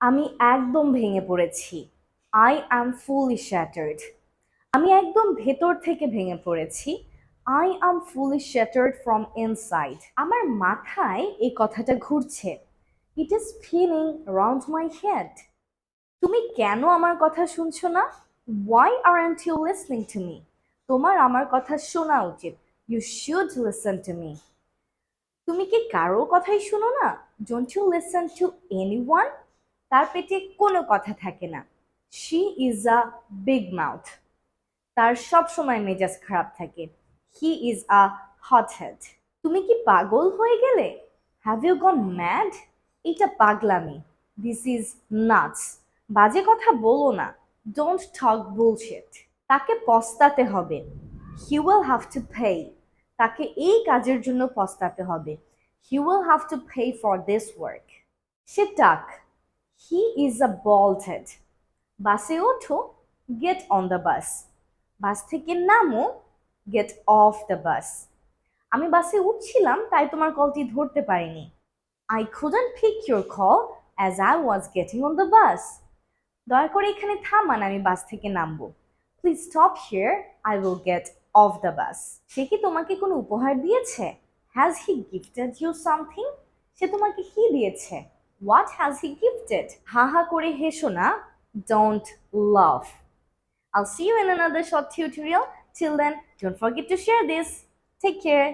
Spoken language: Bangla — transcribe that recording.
আমি একদম ভেঙে পড়েছি। আই অ্যাম ফুলি শ্যাটার্ড আমি একদম ভেতর থেকে ভেঙে পড়েছি। I am fully shattered from inside আমার মাথায় এই কথাটা ঘুরছে। It is feeling round my head তুমি কেন আমার কথা শুনছো না? Why are you listening to me তোমার আমার কথা শোনা উচিত। You should listen to me তুমি কি কারও কথাই শুনো না? Don't you listen to anyone তার পেটে কোনো কথা থাকে না। She is a big mouth তার সব সময় মেজাজ খারাপ থাকে। He is a hot head তুমি কি পাগল হয়ে গেলে? হ্যাভ ইউ গন ম্যাড এটা পাগলামি। দিস ইজ নাটস বাজে কথা বলো না। ডোন্ট টক বুলশেট তাকে পস্তাতে হবে। He will have to pay তাকে এই কাজের জন্য পস্তাতে হবে। He will have to pay for this work সে টাক। He is a bald head বাসে ওঠো get on the bus bus থেকে নামো গেট অফ দ্য বাস আমি বাসে উঠছিলাম, তাই তোমার কলটি ধরতে পারিনি। I couldn't pick your call as I was getting on the bus দয়া করে এখানে থামান, আমি বাস থেকে নামবো। Please stop here I will get off the bus সে কি তোমাকে কোনো উপহার দিয়েছে? Has he gifted you something সে তোমাকে কি দিয়েছে? হোয়াট হ্যাজ হি গিফটেড হা হা করে হেসো না don't love I'll see you in another short tutorial. Till then, don't forget to share this. Take care.